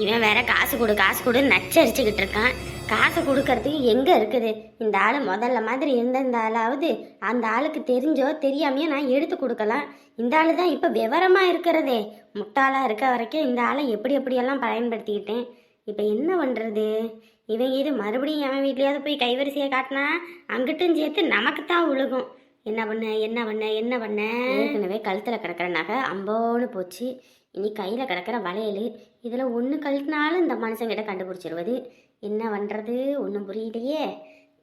இவன் வேற காசு கொடு காசு கொடு நச்சரிச்சுக்கிட்டு இருக்கான். காசு கொடுக்கறதுக்கு எங்க இருக்குது? இந்த ஆள் முதல்ல மாதிரி இருந்த இந்த ஆளாவது அந்த ஆளுக்கு தெரிஞ்சோ தெரியாமையோ நான் எடுத்து கொடுக்கலாம். இந்த ஆளு தான் இப்போ விவரமா இருக்கிறதே. முட்டாளா இருக்க வரைக்கும் இந்த ஆளை எப்படி எப்படியெல்லாம் பயன்படுத்திக்கிட்டேன். இப்போ என்ன பண்ணுறது இவன் இது மறுபடியும் அவன் வீட்லையாவது போய் கைவரிசையை காட்டினா அங்கிட்டும் சேர்த்து நமக்கு தான் உழுகும். என்ன பண்ண என்ன பண்ண என்ன பண்ண? ஏற்கனவே கழுத்தில் கிடக்கிற நகை அம்போன்னு போச்சு. இனி கையில் கிடக்கிற வளையல் இதில் ஒன்று கழட்டினாலும் இந்த மனுஷங்கிட்ட கண்டுபிடிச்சிருவது. என்ன பண்ணுறது ஒன்றும் புரியலையே.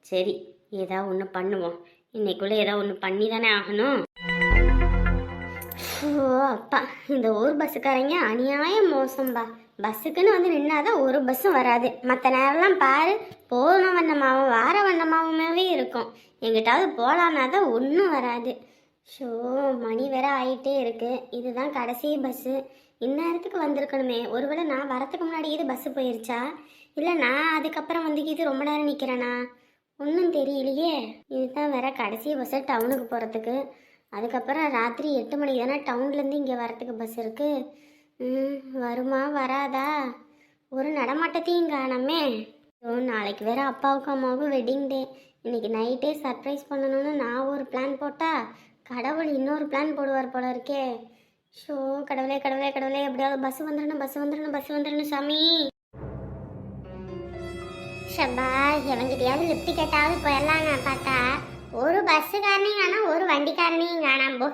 சரி ஏதா ஒன்று பண்ணுவோம். இன்னைக்குள்ளே ஏதோ ஒன்று பண்ணி தானே ஆகணும். ஓ அப்பா இந்த ஊர் பஸ்ஸுக்காரங்க அநியாயம் மோசம்பா. பஸ்ஸுக்குன்னு வந்து நின்னாதான் ஒரு பஸ்ஸும் வராது. மற்ற நேரம்லாம் பாரு போன வண்ணமாகவும் வார வண்ணமாகவுமே இருக்கும். எங்கிட்டாவது போகலான்னா தான் ஒன்றும் வராது. ஷோ மணி வேற ஆயிட்டே இருக்கு. இதுதான் கடைசி பஸ்ஸு இந்நேரத்துக்கு வந்திருக்கணுமே. ஒருவேளை நான் வரத்துக்கு முன்னாடி இது பஸ்ஸு போயிருச்சா? இல்லை நான் அதுக்கப்புறம் வந்து இது ரொம்ப நேரம் நிற்கிறேனா ஒன்றும் தெரியலையே. இதுதான் வேற கடைசி பஸ்ஸு டவுனுக்கு போகிறதுக்கு அதுக்கப்புறம் ராத்திரி எட்டு மணிக்கு தானே டவுன்லேருந்து இங்கே வரத்துக்கு பஸ் இருக்குது ம், வருமா வராதா? ஒரு நடமாட்டத்தையும் காணாமே. ஓ நாளைக்கு வேறு அப்பாவுக்கும் அம்மாவுக்கும் வெட்டிங் டே இன்னைக்கு நைட்டே சர்ப்ரைஸ் பண்ணணும்னு நான் ஒரு பிளான் போட்டால் கடவுள் இன்னொரு பிளான் போடுவார் போல இருக்கே. ஷோ கடவுளே கடவுளே கடவுளே எப்படியாவது பஸ் வந்துடணும் பஸ் வந்துடணும் பஸ் வந்துடணும் சாமி. ஷபா எவங்கிட்டயாவது லிப்டி கேட்டாவது போயிடலான்னு பார்த்தா. ஒரு பஸ்ஸுக்காரனையும் காணும் ஒரு வண்டிக்காரனையும் காணாம். போ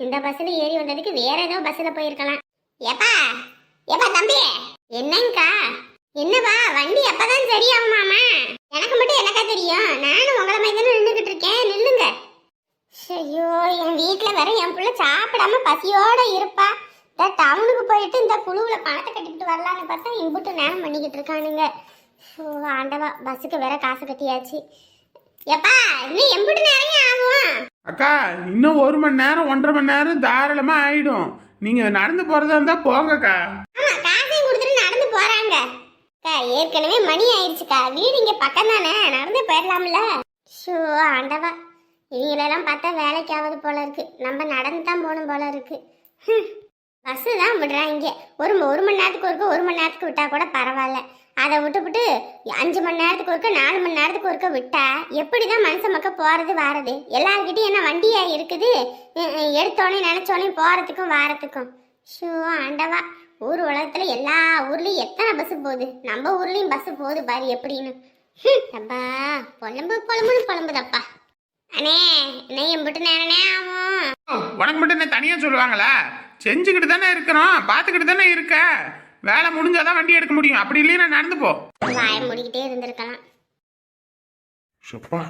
இந்த பஸ்ஸில் ஏறி வந்ததுக்கு வேற ஏதோ பஸ்ஸில் போயிருக்கலாம். ஏப்பா ஏப்பா தம்பி என்னங்கக்கா என்னப்பா வண்டி எப்பதான் சரியாகுமாமா? எனக்கு மட்டும் எனக்கா தெரியும்? நானும் உங்களை மாதிரி தானே நின்றுக்கிட்டு இருக்கேன் நில்லுங்க ஐயோ என் வீட்டில் வேற என் புள்ள சாப்பிடாம பசியோட இருப்பா. இந்த டவுனுக்கு போயிட்டு இந்த குழுவில் பணத்தை கட்டிக்கிட்டு வரலான்னு பார்த்தா இம்புட்டு நேரம் பண்ணிக்கிட்டு இருக்கானுங்க. ஓ ஆண்டவா பஸ்ஸுக்கு வேற காசு கட்டியாச்சு. எப்பா இன்னும் எம்புட்டு நேரம் ஆகும் அக்கா இன்னும் ஒரு மணி நேரம் ஒன்றரை மணி நேரம் தாராளமா ஆயிடும். நீங்க நடந்து போறதா இருந்தா போங்கக்கா. ஆமா காசையும் கொடுத்துட்டு நடந்து போறாங்க. அக்கா ஏற்கனவே மணி ஆயிடுச்சுக்கா. வீடு இங்க பக்கம் தானே நடந்து போயிடலாம்ல. ஷோ ஆண்டவா. இவங்களெல்லாம் பார்த்தா வேலைக்கு போல இருக்கு. நம்ம நடந்து தான் போகணும் போல இருக்கு. பஸ்ஸு தான் விடுறாங்க ஒரு ஒரு மணி நேரத்துக்கு ஒருக்க ஒரு மணி நேரத்துக்கு விட்டா கூட பரவாயில்ல. அதை விட்டுவிட்டு அஞ்சு மணி நேரத்துக்கு ஒருக்க நாலு மணி நேரத்துக்கு ஒருக்க விட்டா எப்படி தான் மனுஷ மக்க போகிறது வாரது? எல்லாருக்கிட்டையும் என்ன வண்டியாக இருக்குது? எடுத்தோடனே நினச்சோடனே போகிறதுக்கும் வாரத்துக்கும். ஷோ ஆண்டவா. ஊர் உலகத்தில் எல்லா ஊர்லேயும் எத்தனை பஸ்ஸு போகுது? நம்ம ஊர்லேயும் பஸ்ஸு போகுது பாரு எப்படின்னு. அப்பா புலம்பு புலம்புன்னு புலம்புதப்பா. அண்ணே அண்ணே எம்பிட்டு நேரனே ஆகும். உனக்கு மட்டும் என்ன தனியா சொல்லுவாங்களா? செஞ்சுக்கிட்டு தானே இருக்கிறோம் பார்த்துக்கிட்டு தானே இருக்க. வேலை முடிஞ்சாதான் வண்டி எடுக்க முடியும். அப்படி இல்லையா நடந்து போ வாய மூடிக்கிட்டே இருந்திருக்கலாம். ஷப்பா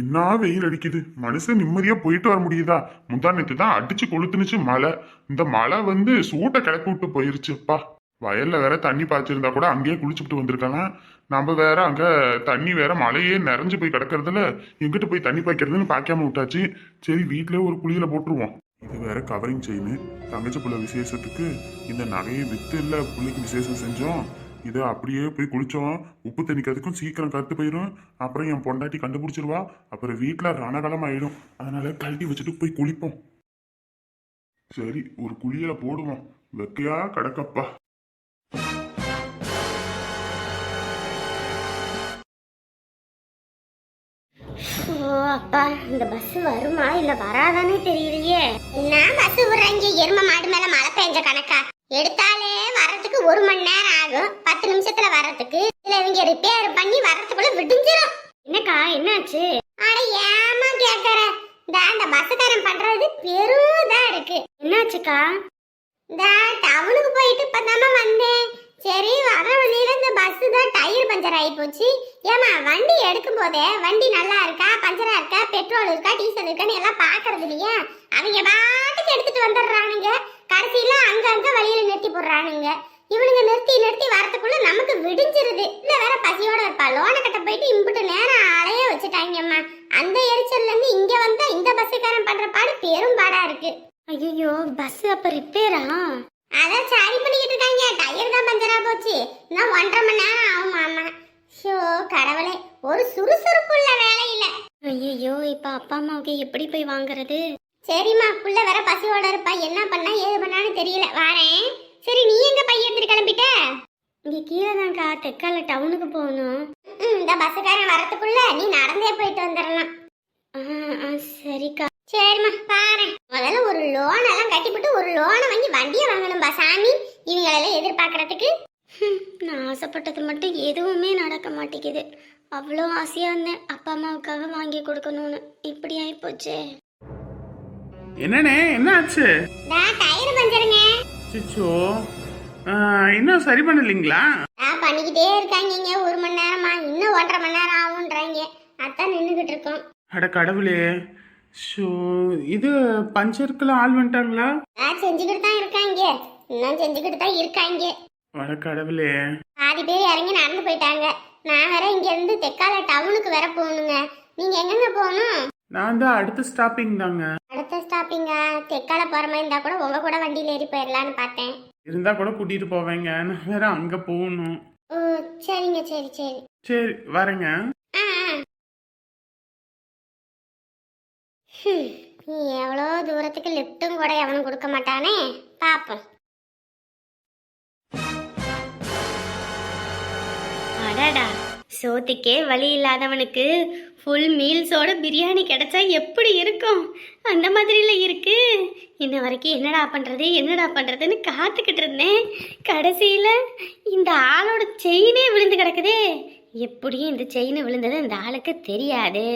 என்ன வெயில் அடிக்குது? மனுஷன் நிம்மதியா போயிட்டு வர முடியுதா? முந்தா நேத்து தான் அடிச்சு கொளுத்துனுச்சு மழை. இந்த மழை வந்து சூட்டை கிளப்பி விட்டு போயிருச்சுப்பா. வயல்ல வேற தண்ணி பாய்ச்சிருந்தா கூட அங்கேயே குளிச்சுட்டு வந்திருக்கலாம். நம்ம வேற அங்க தண்ணி வேற மழையே நிறைஞ்சு போய் கிடக்கிறதுல எங்கிட்டு போய் தண்ணி பாய்க்கிறதுன்னு பார்க்காம விட்டாச்சு. சரி வீட்டிலே ஒரு குழியில போட்டுருவோம். இது வேற கவரிங் செயின் தங்கச்சி புள்ள விசேஷத்துக்கு இந்த நகையை வித்து இல்ல புள்ளிக்கு விசேஷம் செஞ்சோம். இதை அப்படியே போய் குளிச்சோம். உப்பு தண்ணிக்கிறதுக்கும் சீக்கிரம் கருத்து போயிடும் அப்புறம் என் பொண்டாட்டி கண்டுபிடிச்சிருவா. அப்புறம் வீட்டில் ரணகலம் ஆயிடும். அதனால கழட்டி வச்சுட்டு போய் குளிப்போம். சரி ஒரு குளியல போடுவோம். வெக்கையா கிடக்கப்பா. இந்த பஸ் வருமா? இல்ல வராதானே தெரியலையே. என்ன பஸ் விடுறாங்க? எரும மாடு மேல மழை பெஞ்ச கணக்கா? எடுத்தாலே வர்றதுக்கு ஒரு மணி நேரம் ஆகும். பத்து நிமிஷத்துல வர்றதுக்கு. இதுல இவங்க ரிப்பேர் பண்ணி வர்றதுக்குள்ள விடிஞ்சிரும். என்னக்கா என்னாச்சு? அட ஏமா கேக்குற? இந்த அந்த பஸ்காரன் பண்றது பெருதா இருக்கு. என்னாச்சுக்கா? இந்த டவுனுக்கு போயிட்டு இப்பதாம வந்தேன். சரி வர வழியில இந்த பஸ் தான் டயர் பஞ்சர் ஆகி போச்சு. ஏமா வண்டி எடுக்கும் போதே வண்டி நல்லா இருக்கா? பஞ்சரா இருக்கா? பெட்ரோல் இருக்கா? டீசல் இருக்கான்னு எல்லாம் பாக்குறது இல்லையா. அவங்க பாட்டுக்கு எடுத்துட்டு வந்துடுறானுங்க. கடைசியில அங்க அங்க வழியில நிறுத்தி போடுறானுங்க. இவனுங்க நிறுத்தி நிறுத்தி வரத்துக்குள்ள நமக்கு விடிஞ்சிருது. இல்ல வேற பசியோட இருப்பா. லோனை கட்ட போயிட்டு இம்புட்டு நேரம் அலைய வச்சுட்டாங்கம்மா. அந்த எரிச்சல்ல இருந்து இங்க வந்தா இந்த பஸ்ஸுக்காரன் பண்ற பாடு பெரும் பாடா இருக்கு. ஐயோ பஸ் அப்ப ரிப்பேரா அதான் சரி பண்ணிக்கிட்டு இருக்காங்க. டயர் தான் பஞ்சரா போச்சு. இன்னும் ஒன்றரை மணி நேரம் ஆகும் மாமா ஷோ கடவுளே ஒரு சுறுசுறுப்பு உள்ள வேலை இல்ல ஐயோ இப்ப அப்பா அம்மாவுக்கு எப்படி போய் வாங்குறது? சரிம்மா புள்ள வேற பசியோட இருப்பா. என்ன பண்ணா ஏது பண்ணான்னு தெரியல. வாரேன். சரி நீ எங்க பையன் எடுத்துட்டு கிளம்பிட்ட? இங்க கீழே தான்க்கா தெக்கால டவுனுக்கு போகணும். இந்த பஸ்ஸுக்காரன் வரதுக்குள்ள நீ நடந்தே போயிட்டு வந்துடலாம் ஆ, சரிக்கா. சரிம்மா பாரு முதல்ல ஒரு லோன் எல்லாம் கட்டிவிட்டு ஒரு லோனை வாங்கி வண்டியை வாங்கணும்பா சாமி. இவங்களெல்லாம் எதிர்பார்க்கறதுக்கு. நான் ஆசைப்பட்டது மட்டும் எதுவுமே நடக்க மாட்டேங்குது. அவ்வளோ ஆசையாக இருந்தேன். அப்பா அம்மாவுக்காக வாங்கி கொடுக்கணும்னு. இப்படி ஆயிப்போச்சே என்னண்ணே என்ன ஆச்சு? டயர் பஞ்சருங்க. சிச்சோ இன்னும் சரி பண்ணலீங்களா? நான் பண்ணிக்கிட்டே இருக்காங்க ஒரு மணி நேரமா இன்னும் ஒன்றரை மணி நேரம் ஆகுன்றாங்க அதான் நின்றுகிட்டு இருக்கோம். அட கடவுளே. ஷோ இது பஞ்சருக்குலாம் ஆள் வந்துட்டாங்களா? நான் செஞ்சுக்கிட்டு தான் இருக்காங்க. இன்னும் செஞ்சுக்கிட்டு தான் இருக்காங்க. அட கடவுளே. பாதி பேர் இறங்கி நடந்து போயிட்டாங்க. நான் வேற இங்க இருந்து தெக்கால டவுனுக்கு வேற போகணுங்க. நீங்க எங்கெங்க போகணும்? நான் தான் அடுத்த ஸ்டாப்பிங் தாங்க. அடுத்த ஸ்டாப்பிங்க தெக்கால போற மாதிரி இருந்தா கூட உங்க கூட வண்டியில ஏறி போயிடலான்னு பார்த்தேன். இருந்தா கூட கூட்டிட்டு போவேங்க. நான் வேற அங்க போகணும். ஓ சரிங்க சரி சரி. சரி வரேங்க. எவ்வளோ தூரத்துக்கு லிஃப்ட்டும் கூட எவனும் கொடுக்க மாட்டானே? பாப்போம். அடடா சோத்துக்கே வழி இல்லாதவனுக்கு ஃபுல் மீல்ஸோட பிரியாணி கிடைச்சா எப்படி இருக்கும்? அந்த மாதிரில இருக்கு. இன்ன வரைக்கும் என்னடா பண்றது என்னடா பண்றதுன்னு காத்துக்கிட்டு இருந்தேன். கடைசியில இந்த ஆளோட செயினே விழுந்து கிடக்குதே. எப்படியும் இந்த செயின் விழுந்தது இந்த ஆளுக்கு தெரியாது.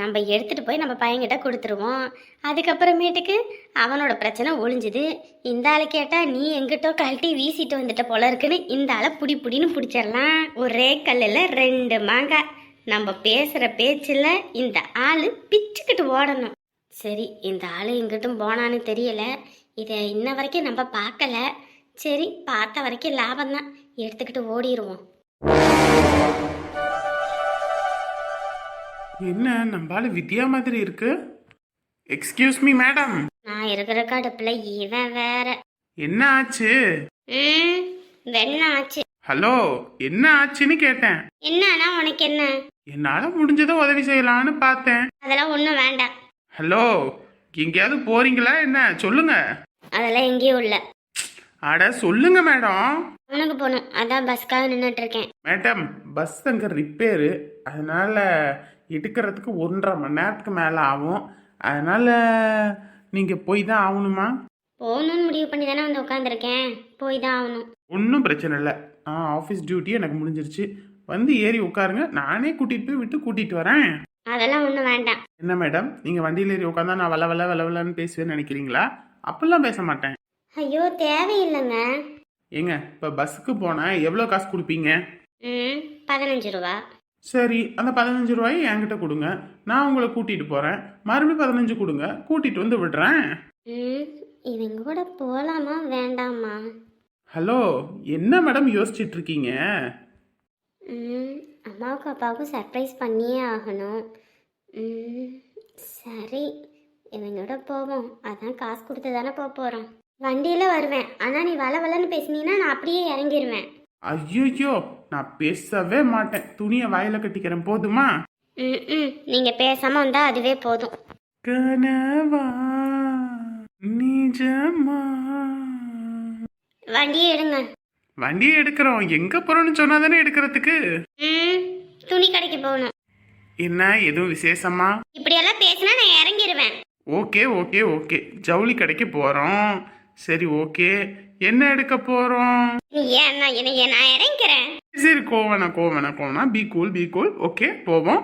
நம்ம எடுத்துகிட்டு போய் நம்ம பையன்கிட்ட கொடுத்துருவோம். அதுக்கப்புறமேட்டுக்கு அவனோட பிரச்சனை ஒழிஞ்சுது இந்த ஆளை கேட்டால் நீ எங்கிட்டோ கழட்டி வீசிட்டு வந்துட்ட போல இருக்குன்னு இந்த ஆளை புடி புடின்னு பிடிச்சிடலாம். ஒரே கல்லில் ரெண்டு மாங்காய். நம்ம பேசுகிற பேச்சில் இந்த ஆள் பிச்சுக்கிட்டு ஓடணும். சரி இந்த ஆள் எங்கிட்டும் போனான்னு தெரியல. இதை இன்ன வரைக்கும் நம்ம பார்க்கல. சரி பார்த்த வரைக்கும் லாபம் தான் எடுத்துக்கிட்டு ஓடிடுவோம் என்ன நம்ம ஆளு வித்யா மாதிரி இருக்கு? எக்ஸ்கியூஸ் மீ மேடம் நான் இருக்கிற கடுப்பில் இவன் வேற. என்ன ஆச்சு? ம் வெண்ண ஆச்சு. ஹலோ என்ன ஆச்சுன்னு கேட்டேன். என்னன்னா உனக்கு என்ன? என்னால முடிஞ்சதை உதவி செய்யலாம்னு பார்த்தேன். அதெல்லாம் ஒன்றும் வேண்டாம். ஹலோ எங்கேயாவது போறீங்களா என்ன? சொல்லுங்க. அதெல்லாம் எங்கேயும் இல்லை. அட சொல்லுங்க மேடம் அவனுக்கு போகணும். அதான் பஸ்க்காக நின்றுட்டு இருக்கேன். மேடம் பஸ் அங்கே ரிப்பேரு அதனால எடுக்கிறதுக்கு ஒன்றரை மணி நேரத்துக்கு மேலே ஆகும். அதனால நீங்கள் போய் தான் ஆகணுமா? போகணும்னு முடிவு பண்ணி தானே வந்து உட்காந்துருக்கேன் போய் தான் ஆகணும். ஒன்றும் பிரச்சனை இல்லை. ஆ ஆஃபீஸ் டியூட்டி எனக்கு முடிஞ்சிருச்சு. வந்து ஏறி உட்காருங்க. நானே கூட்டிகிட்டு போய் விட்டு கூட்டிகிட்டு வரேன். அதெல்லாம் ஒன்றும் வேண்டாம். என்ன மேடம் நீங்கள் வண்டியில் ஏறி உட்காந்தா நான் வள வள வள வளன்னு பேசுவேன்னு நினைக்கிறீங்களா? அப்பெல்லாம் பேச மாட்டேன். ஐயோ தேவையில்லைங்க. ஏங்க இப்போ பஸ்ஸுக்கு போனால் எவ்வளோ காசு கொடுப்பீங்க? ம் பதினஞ்சு ரூபா. சரி அந்த பதினஞ்சு ரூபாயை என்கிட்ட கொடுங்க. நான் உங்களை கூட்டிகிட்டு போகிறேன் மறுபடியும் பதினஞ்சு கொடுங்க. கூட்டிகிட்டு வந்து விடுறேன். ம் இவங்க கூட போகலாமா வேண்டாமா? ஹலோ என்ன மேடம் யோசிச்சிட்டு இருக்கீங்க? ம் அம்மாவுக்கும் அப்பாவுக்கும் சர்ப்ரைஸ் பண்ணியே ஆகணும். ம் சரி இவங்களோட போவோம். அதான் காசு கொடுத்து தானே போக போகிறோம் வண்டியில் வருவேன். ஆனால் நீ வள வளன்னு பேசுனீன்னா நான் அப்படியே இறங்கிடுவேன் ஐயோ நான் பேசவே மாட்டேன். துணியை வாயில கட்டிக்கிறேன். போதுமா? ம் ம். நீங்கள் பேசாமல் வந்தால் அதுவே போதும். கனவா நிஜமா? வண்டியை எடுங்க. வண்டியை எடுக்கிறோம். எங்க போறோம்னு சொன்னா தானே எடுக்கிறதுக்கு? ம் துணி கடைக்கு போகணும். என்ன எதுவும் விசேஷமா? இப்படியெல்லாம் பேசினா நான் இறங்கிடுவேன் ஓகே ஓகே ஓகே. ஜவுளி கடைக்கு போறோம். சரி ஓகே. என்ன எடுக்க போறோம்? நான் என்ன ஏன் நான் இறங்கிக்கிறேன் சரி கோவனா கோவனா கோவனா. Be cool be cool okay போவோம்.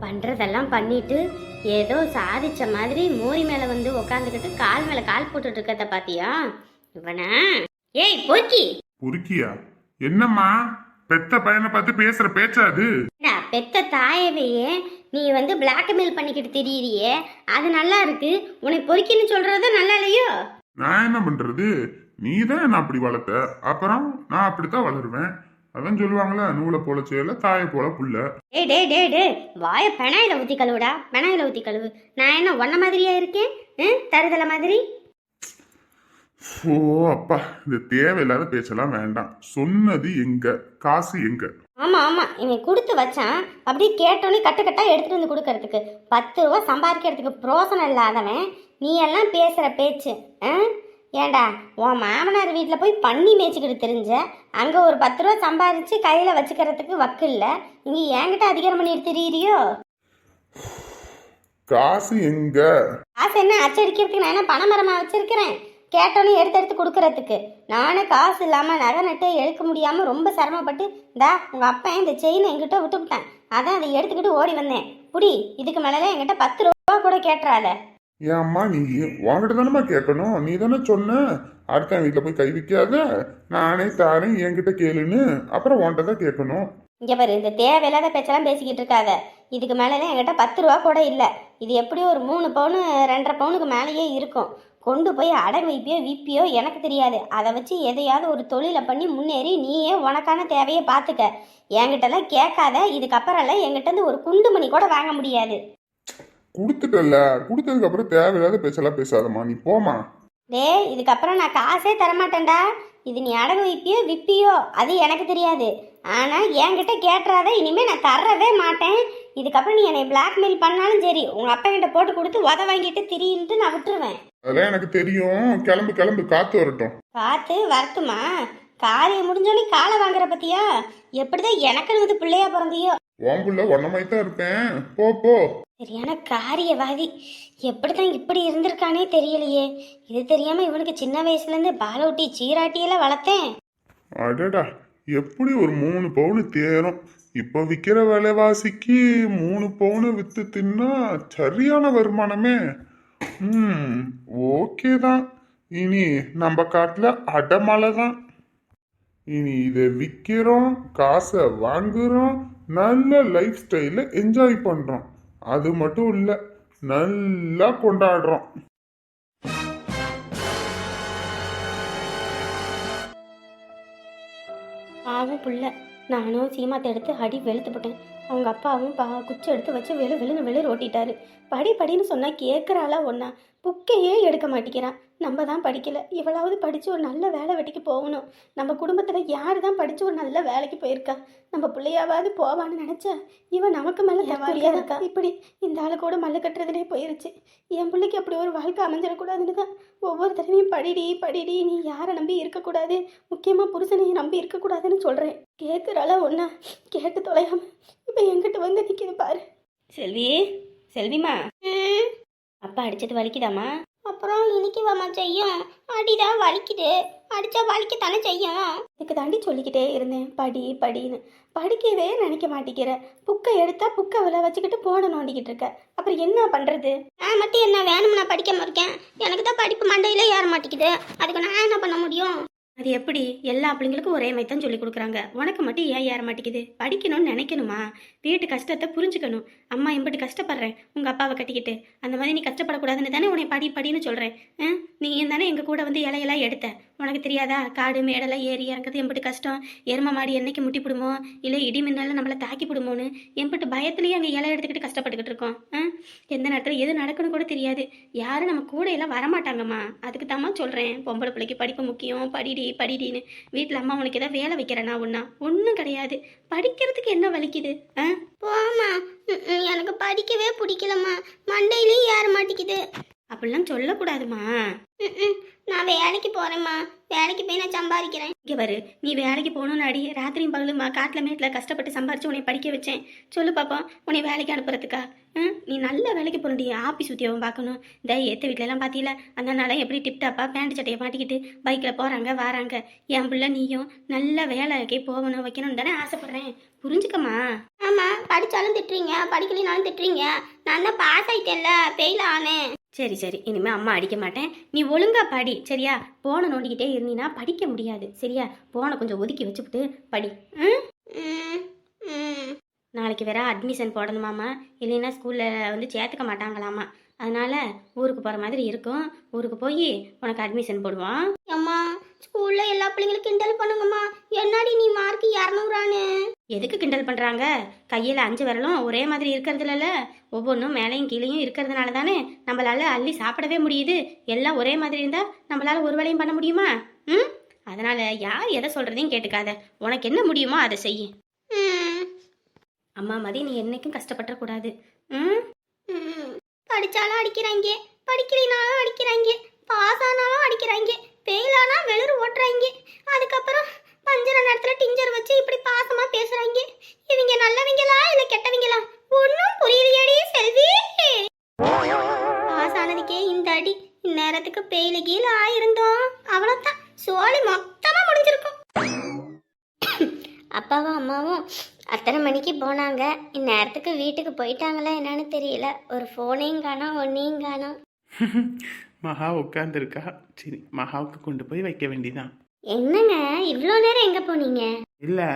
பண்றதெல்லாம் பண்ணிட்டு ஏதோ சாதிச்ச மாதிரி மோரி மேல வந்து உக்காந்துக்கிட்டு கால் மேல கால் போட்டுட்டு இருக்கத பாத்தியா? இவன. ஏய் பொறுக்கி. பொறுக்கியா? என்னம்மா? பெத்த பையனை பார்த்து பேசுற பேச்சா அது ஏண்டா, பெத்த தாயவையே நீ வந்து பிளாக்மெயில் பண்ணிக்கிட்டு திரியிறியே அது நல்லா இருக்கு உன்னை பொறுக்கின்னு சொல்றது நல்லா இல்லையோ நான் என்ன பண்றது? நீ தான் என்ன அப்படி வளர்த்த? அப்புறம் நான் அப்படித்தான் வளருவேன். அதான் சொல்லுவாங்களே நூலை போல செய்யல தாயை போல புள்ள டேய் டேய் டேய் டேய் வாய பெனாயில ஊத்தி கழுவுடா பெனாயில ஊத்தி கழுவு. நான் என்ன ஒன்ன மாதிரியா இருக்கேன்? ம்? தருதல மாதிரி? ஓ அப்பா இந்த தேவையில்லாத பேச்செல்லாம் வேண்டாம். சொன்னது எங்க காசு எங்க? ஆமா ஆமா. இவன் கொடுத்து வச்சான். அப்படியே கேட்டோன்னே கட்டு கட்டா எடுத்துட்டு வந்து கொடுக்கறதுக்கு. பத்து ரூபா சம்பாதிக்கிறதுக்கு பிரோசனம் இல்லாதவன் நீ எல்லாம் பேசுற பேச்சு ஆ? ஏண்டா உன் மாமனார் வீட்டில் போய் பண்ணி மேய்ச்சிக்கிட்டு தெரிஞ்ச அங்கே ஒரு பத்து ரூபா சம்பாரிச்சு கையில் வச்சுக்கிறதுக்கு வக்கு இல்லை. இங்கே என்கிட்ட அதிகாரம் பண்ணிட்டு திரியிறியோ? காசு எங்க? காசு என்ன அச்சடிக்கிறதுக்கு நான் என்ன பணமரமாக வச்சிருக்கிறேன்? கேட்டோன்னே எடுத்து எடுத்து கொடுக்கறதுக்கு. நானே காசு இல்லாமல் நகை நட்டு எடுக்க முடியாமல் ரொம்ப சிரமப்பட்டு இந்தா உங்கள் அப்பா இந்த செயினை என்கிட்ட விட்டுவிட்டேன் அதான் அதை எடுத்துக்கிட்டு ஓடி வந்தேன். புடி இதுக்கு மேலே என்கிட்ட பத்து ரூபா கூட கேட்டுறாத ஏன் அம்மா நீ உன்கிட்ட தானம்மா கேட்கணும்? நீ தானே சொன்ன? அடுத்த வீட்டில் போய் கை வைக்காத நானே தாரேன் என்கிட்ட கேளுன்னு. அப்புறம் உன்கிட்ட தான் கேட்கணும். இங்கே பாரு இந்த தேவையில்லாத பேச்செல்லாம் பேசிக்கிட்டு இருக்காத. இதுக்கு மேலே என்கிட்ட பத்து ரூபா கூட இல்லை. இது எப்படியும் ஒரு மூணு பவுனு ரெண்டரை பவுனுக்கு மேலேயே இருக்கும். கொண்டு போய் அடகு வைப்பியோ விப்பியோ எனக்கு தெரியாது. அதை வச்சு எதையாவது ஒரு தொழிலை பண்ணி முன்னேறி நீயே உனக்கான தேவையை பார்த்துக்க. என்கிட்டலாம் கேட்காத இதுக்கப்புறம்லாம் என்கிட்ட இருந்து ஒரு குண்டு மணி கூட வாங்க முடியாது. கொடுத்துட்டல கொடுத்ததுக்கு அப்புறம் தேவையில்லாத பேச்செல்லாம் பேசாதம்மா. நீ போமா டேய் இதுக்கப்புறம் நான் காசே தரமாட்டேன்டா. இது நீ அடகு வைப்பியோ விப்பியோ அது எனக்கு தெரியாது. ஆனால் என்கிட்ட கேட்டுறாத இனிமேல் நான் தரவே மாட்டேன். இதுக்கப்புறம் நீ என்னை பிளாக்மெயில் பண்ணாலும் சரி உங்கள் அப்பா கிட்ட போட்டு கொடுத்து உத வாங்கிட்டு திரின்ட்டு நான் விட்டுருவேன். அதெல்லாம் எனக்கு தெரியும். கிளம்பு கிளம்பு. காத்து வரட்டும். பார்த்து வரட்டுமா? காரியம் முடிஞ்சோடனே காலை வாங்குற பத்தியா? எப்படிதான் எனக்கு வந்து பிள்ளையா பிறந்தியோ? உன் புள்ள ஒன்னமாய் தான் இருப்பேன் போ போ. சரியான காரியவாதி. எப்படிதான் இப்படி இருந்திருக்கானே தெரியலையே. இது தெரியாம இவனுக்கு சின்ன வயசுல இருந்து பாலூட்டி சீராட்டியெல்லாம் வளர்த்தேன். அடடா எப்படி ஒரு மூணு பவுனு தேரும். இப்போ விற்கிற விலைவாசிக்கு மூணு பவுனு விற்று தின்னா சரியான வருமானமே. ம் ஓகே தான். இனி நம்ம காட்டில் அடமலை தான். இனி இதை விற்கிறோம் காசை வாங்குகிறோம் நல்ல லைஃப் ஸ்டைலை என்ஜாய் பண்ணுறோம் அது மட்டும் இல்லை நல்லா கொண்டாடுறோம். பாவம் பிள்ளை. நானும் சீமாத்தை எடுத்து அடி வெளுத்து போட்டேன். அவங்க அப்பாவும் பா குச்சி எடுத்து வச்சு வெளு வெளுன்னு வெளு ஓட்டிட்டாரு. படி படின்னு சொன்னால் கேட்குறாளா ஒன்றா புக்கையே எடுக்க மாட்டேங்கிறான். நம்ம தான் படிக்கல. இவளாவது படித்து ஒரு நல்ல வேலை வெட்டிக்கு போகணும். நம்ம குடும்பத்தில் யார் தான் படித்து ஒரு நல்ல வேலைக்கு போயிருக்கா? நம்ம பிள்ளையாவது போவான்னு நினச்சா இவன் நமக்கு மேலே தவாரியா இருக்கா? இப்படி இந்த ஆளு கூட மல்லு கட்டுறதுலே போயிருச்சு. என் பிள்ளைக்கு அப்படி ஒரு வாழ்க்கை அமைஞ்சிடக்கூடாதுன்னு தான் ஒவ்வொரு தடவையும் படிடி படிடி நீ யாரை நம்பி இருக்கக்கூடாது? முக்கியமாக புருஷனையும் நம்பி இருக்கக்கூடாதுன்னு சொல்கிறேன் கேட்குறால ஒன்றா கேட்டு தொலையாம. இப்போ என்கிட்ட வந்து நிற்கிது பாரு. செல்வி செல்விமா அப்பா அடிச்சது வலிக்குதாம்மா? அப்புறம் இன்னைக்கு வாமா செய்யும். அடிதான் வலிக்குது. அடிச்சா வலிக்கத்தானே செய்யும். இதுக்கு தாண்டி சொல்லிக்கிட்டே இருந்தேன். படி படின்னு. படிக்கவே நினைக்க மாட்டேங்கிற. புக்கை எடுத்தா புக்கை வில வச்சுக்கிட்டு போன நோண்டிக்கிட்டு இருக்க. அப்புறம் என்ன பண்ணுறது நான் மட்டும் என்ன வேணும்னா படிக்காம இருக்கேன்? எனக்கு தான் படிப்பு மண்டையில ஏற மாட்டேங்குது. அதுக்கு நான் என்ன பண்ண முடியும்? அது எப்படி? எல்லா பிள்ளைங்களுக்கும் ஒரே மாதிரி தான் சொல்லி கொடுக்குறாங்க. உனக்கு மட்டும் ஏன் ஏற மாட்டேங்குது? படிக்கணும்னு நினைக்கணுமா? வீட்டு கஷ்டத்தை புரிஞ்சுக்கணும். அம்மா எம்பிட்டு கஷ்டப்படுறேன். உங்கள் அப்பாவை கட்டிக்கிட்டு. அந்த மாதிரி நீ கஷ்டப்படக்கூடாதுன்னு தானே உன்னை படி படின்னு சொல்கிறேன் நீ தானே எங்கள் கூட வந்து இலையெல்லாம் எடுத்த? உனக்கு தெரியாதா? காடு மேடெல்லாம் ஏறி இறங்குறது எம்பிட்டு கஷ்டம். எரும மாடி என்னைக்கு முட்டி பிடுமோ? இல்லை இடி மின்னல நம்மளை தாக்கி பிடுமோன்னு எம்பிட்டு பயத்துலேயே அங்கே இலை எடுத்துக்கிட்டு கஷ்டப்பட்டுக்கிட்டு இருக்கோம். ஆ? எந்த நேரத்தில் எது நடக்குன்னு கூட தெரியாது. யாரும் நம்ம கூட எல்லாம் வரமாட்டாங்கம்மா. அதுக்கு தாம்மா சொல்கிறேன் பொம்பளை பிள்ளைக்கு படிப்பு முக்கியம் படிடி படிடின்னு. வீட்டில் அம்மா உனக்கு ஏதாவது வேலை வைக்கிறேனா ஒன்றா ஒன்றும் கிடையாது. படிக்கிறதுக்கு என்ன வலிக்குது? ஆ? போமா எனக்கு படிக்கவே பிடிக்கலம்மா. மண்டையிலயும் ஏற மாட்டேங்குது. அப்படிலாம் சொல்லக்கூடாதுமா. நான் வேலைக்கு போறேம்மா. வேலைக்கு போய் நான் சம்பாதிக்கிறேன். இங்கே வரு நீ வேலைக்கு போகணும்னு அடி ராத்திரியும் பகலும் காட்டில் மேட்டில் கஷ்டப்பட்டு சம்பாரிச்சு உன்னை படிக்க வச்சேன். சொல்லு பாப்போம் உன்னை வேலைக்கு அனுப்புறதுக்கா? நீ நல்ல வேலைக்கு போகணுடி ஆஃபீஸ் உத்தியோகம் பார்க்கணும். இந்த ஏற்ற வீட்டிலலாம் பார்த்தீங்களா அந்த நாளாக எப்படி டிப்டாப்பாக பேண்ட் சட்டையை மாட்டிக்கிட்டு பைக்கில் போகிறாங்க வராங்க. என் பிள்ளை நீயும் நல்ல வேலைக்கு போகணும் வைக்கணும்னு தானே ஆசைப்பட்றேன். புரிஞ்சுக்கம்மா? ஆமா படிச்சாலும் திட்டுறீங்க படிக்கலைனாலும் திட்டுறீங்க. நான் தான் பாஸ் ஆயிட்டேன்ல ஃபெயில் ஆனேன். சரி சரி. இனிமே அம்மா அடிக்க மாட்டேன். நீ ஒழுங்கா படி சரியா? போனை நோண்டிக்கிட்டே இருந்தீன்னா படிக்க முடியாது சரியா? போனை கொஞ்சம் ஒதுக்கி வச்சுக்கிட்டு படி. ம்? நாளைக்கு வேற அட்மிஷன் போடணுமாமா இல்லைன்னா ஸ்கூலில் வந்து சேர்த்துக்க மாட்டாங்களாமா. அதனால ஊருக்கு போகிற மாதிரி இருக்கும். ஊருக்கு போய் உனக்கு அட்மிஷன் போடுவான் அம்மா ஸ்கூல்ல எல்லா பிள்ளைங்களும் கிண்டல் பண்ணுங்கம்மா. என்னடி நீ மார்க் இரநூறானு எதுக்கு கிண்டல் பண்ணுறாங்க கையில் அஞ்சு விரலும் ஒரே மாதிரி இருக்கிறதுல ஒவ்வொன்றும் மேலேயும் கீழேயும் இருக்கிறதுனால தானே நம்மளால அள்ளி சாப்பிடவே முடியுது. எல்லாம் ஒரே மாதிரி இருந்தால் நம்மளால ஒரு வேலையும் பண்ண முடியுமா? ம்? அதனால யார் எதை சொல்கிறதையும் கேட்டுக்காத. உனக்கு என்ன முடியுமோ அதை செய் அம்மா மாதிரி நீ என்னைக்கும் கஷ்டப்பட்டுறக்கூடாது. ம்? ம். படிச்சாலும் அடிக்கிறாங்க படிக்கலைனாலும் அடிக்கிறாங்க பாஸ் ஆனாலும் அடிக்கிறாங்க ஃபெயில் ஆனா வெளிர் ஓட்டுறாங்க அதுக்கப்புறம் பஞ்சர அத்தனை மணிக்கு போனாங்க? இந்நேரத்துக்கு வீட்டுக்கு போயிட்டாங்களா என்னன்னு தெரியல. ஒரு ஃபோனையும் காணோம் ஒன்னையும் காணோம். மகா உட்காந்துருக்கா சரி மகாவுக்கு கொண்டு போய் வைக்க வேண்டியதான் என்னங்க இவ்வளோ நேரம் எங்க போனீங்க? இல்லை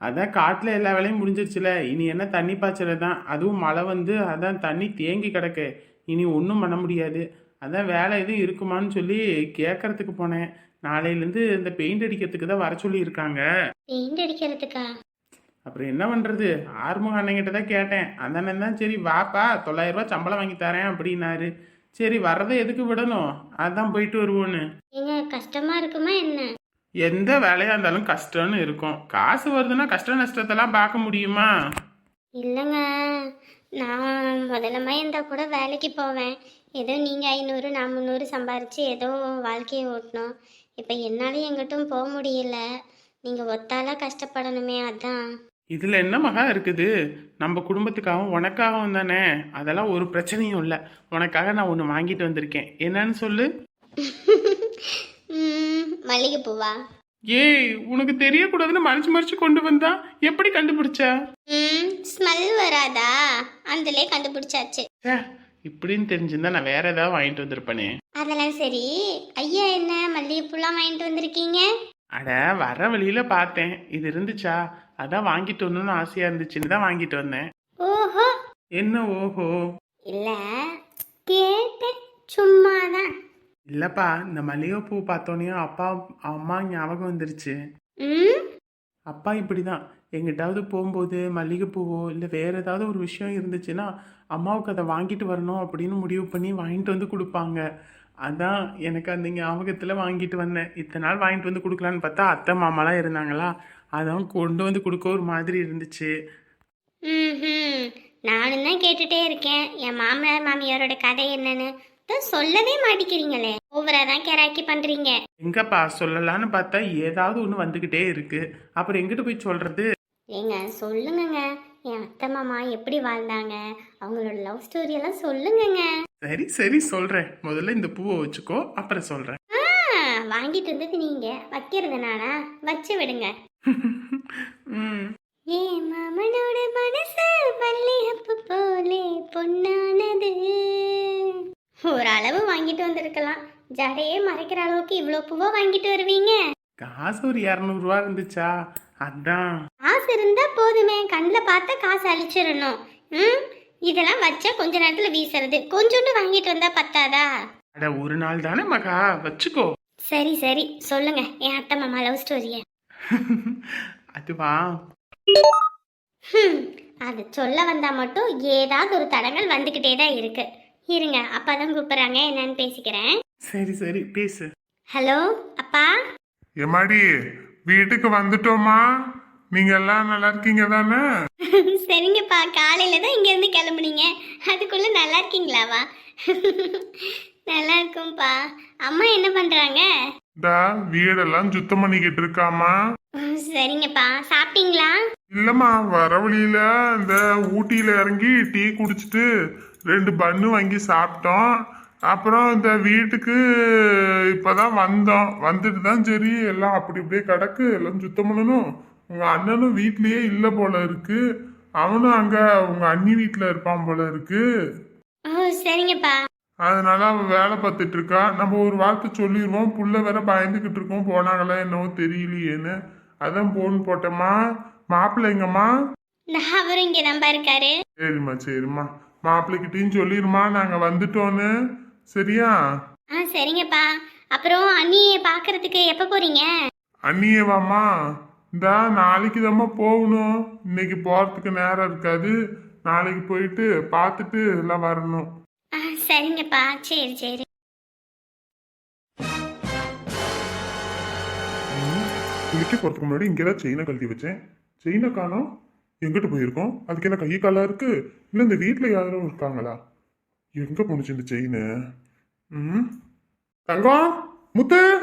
அதான் காட்டில் எல்லா வேலையும் முடிஞ்சிருச்சுல. இனி என்ன தண்ணி பாய்ச்சல தான். அதுவும் மழை வந்து அதான் தண்ணி தேங்கி கிடக்கு. இனி ஒன்றும் பண்ண முடியாது. அதான் வேலை எதுவும் இருக்குமான்னு சொல்லி கேட்கறதுக்கு போனேன். நாளையிலேருந்து இந்த பெயிண்ட் அடிக்கிறதுக்கு தான் வர சொல்லியிருக்காங்க. பெயிண்ட் அடிக்கிறதுக்கா? அப்புறம் என்ன பண்ணுறது ஆறுமுக அண்ணங்கிட்ட தான் கேட்டேன். அந்த அண்ணன் தான் சரி வாப்பா தொள்ளாயிரம் ரூபாய் சம்பளம் வாங்கி தரேன் அப்படின்னாரு. சரி வர்றதை எதுக்கு விடணும்? அதான் போயிட்டு வருவோன்னு. ஏங்க கஷ்டமா இருக்குமா என்ன? எந்த வேலையாக இருந்தாலும் கஷ்டம்னு இருக்கும். காசு வருதுன்னா கஷ்ட நஷ்டத்தெல்லாம் பார்க்க முடியுமா? இல்லைங்க. நான் முதல்லமா இருந்தால் கூட வேலைக்கு போவேன். ஏதோ நீங்கள் ஐநூறு நான் முந்நூறு சம்பாரித்து ஏதோ வாழ்க்கையை ஓட்டணும். இப்போ என்னாலையும் எங்கிட்டும் போக முடியல. நீங்கள் ஒத்தாலாம் கஷ்டப்படணுமே அதான். இதில் என்ன மகா இருக்குது? நம்ம குடும்பத்துக்காகவும் உனக்காகவும் தானே? அதெல்லாம் ஒரு பிரச்சனையும் இல்லை. உனக்காக நான் ஒன்று வாங்கிட்டு வந்திருக்கேன். என்னன்னு சொல்லு? மல்லிகைப்பூவா? ஏய் உனக்கு தெரியக்கூடாதுன்னு மறைச்சு மறைச்சு கொண்டு வந்தா எப்படி கண்டுபிடிச்ச? ம் ஸ்மெல் வராதா? அந்தலே கண்டுபிடிச்சாச்சு. ச்சே, இப்படின்னு தெரிஞ்சிருந்தா நான் வேற ஏதாவது வாங்கிட்டு வந்திருப்பேனே. அதெல்லாம் சரி. ஐயா என்ன மல்லிகைப்பூலாம் வாங்கிட்டு வந்திருக்கீங்க? அட வர வழியில பார்த்தேன். இது இருந்துச்சா? அதான் வாங்கிட்டு வரணும்னு ஆசையா இருந்துச்சுன்னு தான் வாங்கிட்டு வந்தேன். ஓஹோ. என்ன ஓஹோ? இல்லை கேட்டேன். சும்மாதான். இல்லப்பா இந்த மல்லிகைப்பூ பார்த்தோன்னே அப்பா அம்மா ஞாபகம் வந்துருச்சு. ம்? அப்பா இப்படிதான். எங்கிட்டாவது போகும்போது மல்லிகைப்பூவோ இல்லை வேற ஏதாவது ஒரு விஷயம் இருந்துச்சுன்னா அம்மாவுக்கு அதை வாங்கிட்டு வரணும் அப்படின்னு முடிவு பண்ணி வாங்கிட்டு வந்து கொடுப்பாங்க. அதான் எனக்கு அந்த ஞாபகத்தில் வாங்கிட்டு வந்தேன். இத்தனை நாள் வாங்கிட்டு வந்து கொடுக்கலான்னு பார்த்தா அத்தை மாமாலாம் இருந்தாங்களா? அதான் கொண்டு வந்து கொடுக்க ஒரு மாதிரி இருந்துச்சு. நானும் தான் கேட்டுட்டே இருக்கேன். என் மாமனார் மாமியாரோட கதை என்னன்னு. சொல்லவே மாட்டேங்கிறீங்களே. ஓவரா தான் கேராக்கி பண்றீங்க. எங்கப்பா சொல்லலான்னு பார்த்தா ஏதாவது ஒன்று வந்துக்கிட்டே இருக்கு. அப்புறம் எங்கிட்டு போய் சொல்றது? ஏங்க சொல்லுங்கங்க. என் அத்தை மாமா எப்படி வாழ்ந்தாங்க? அவங்களோட லவ் ஸ்டோரி எல்லாம் சொல்லுங்கங்க. சரி சரி சொல்கிறேன் முதல்ல இந்த பூவை வச்சுக்கோ அப்புறம் சொல்கிறேன் ஆ, வாங்கிட்டு வந்தது நீங்க. வைக்கிறது நானா? வச்சு விடுங்க. ம். ஏ மாமனோட மனசு மல்லிகைப்பூ போலே பொன்னானது. ஓரளவு வாங்கிட்டு வந்திருக்கலாம். ஜடையே மறைக்கிற அளவுக்கு இவ்வளோ பூவா வாங்கிட்டு வருவீங்க. காசு ஒரு இரநூறுவா இருந்துச்சா? அதான். காசு இருந்தா போதுமே. கண்ணில் பார்த்தா காசு அழிச்சிடணும். ம்? இதெல்லாம் வச்சா கொஞ்ச நேரத்தில் வீசுறது. கொஞ்சோண்டு வாங்கிட்டு வந்தா பத்தாதா? அட ஒரு நாள் தானே மகா? வச்சுக்கோ. சரி சரி. சொல்லுங்க. என் அத்தை மாமா லவ் ஸ்டோரிய அதுவா? அது சொல்ல வந்தா மட்டும் ஏதாவது ஒரு தடங்கள் வந்துக்கிட்டே தான் இருக்கு. இருங்க. அப்பா தான் கூப்பிட்றாங்க. என்னன்னு பேசிக்கிறேன். சரி சரி. பேசு. ஹலோ? அப்பா? எம்மாடி? வீட்டுக்கு வந்துட்டோமா? நீங்க எல்லாம் நல்லா இருக்கீங்க தானே? சரிங்கப்பா காலையில தான் இங்கேருந்து கிளம்புனீங்க. அதுக்குள்ள நல்லா இருக்கீங்களாவா நல்லா இருக்கும்ப்பா அம்மா என்ன பண்றாங்க? டா வீடெல்லாம் சுத்தம் பண்ணிக்கிட்டு இருக்காமா சரிங்கப்பா. சாப்பிட்டீங்களா? இல்லம்மா வர வழியில இந்த ஊட்டியில இறங்கி டீ குடிச்சிட்டு ரெண்டு பன்னு வாங்கி சாப்பிட்டோம். அப்புறம் இந்த வீட்டுக்கு இப்பதான் வந்தோம். வந்துட்டு தான் சரி எல்லாம் அப்படி இப்படியே கிடக்கு. எல்லாம் சுத்தம் பண்ணணும். உங்க அண்ணனும் வீட்லயே இல்ல போல இருக்கு. அவனும் அங்க உங்க அண்ணி வீட்டுல இருப்பான் போல இருக்கு. சரிங்கப்பா. அதனால அவன் வேலை பார்த்துட்டு இருக்கா. நம்ம ஒரு வார்த்தை சொல்லிடுவோம் புள்ள வேற பயந்துகிட்டு இருக்கோம். போனாங்களா என்னவோ தெரியலையேன்னு. அதான் போன் போட்டேம்மா. மாப்பிள்ளை எங்கம்மா? நான் அவரும் இங்கே நம்ப இருக்காரு. சரிம்மா சரிம்மா. மாப்பிள்ளைகிட்டையும் சொல்லிடுமா நாங்க வந்துட்டோன்னு. சரியா? ஆ சரிங்கப்பா. அப்புறம் அண்ணியை பார்க்கறதுக்கு எப்போ போறீங்க? அண்ணியே வாம்மா. இந்தா நாளைக்கு தாம்மா போகணும். இன்னைக்கு போறதுக்கு நேரம் இருக்காது. நாளைக்கு போயிட்டு பார்த்துட்டு எல்லாம் வரணும். ஆ சரிங்கப்பா. சரி சரி. குளிக்க போறதுக்கு முன்னாடி இங்கே தான் செயினை கழட்டி வச்சேன். செயினை காணோம். எங்கிட்டு போயிருக்கோம்? அதுக்கு என்ன கை காலா இருக்கு? இல்லை இந்த வீட்டில் யாரும் இருக்காங்களா? எங்க போணுச்சு இந்த செயின்? ம்? தங்கம்? முத்து?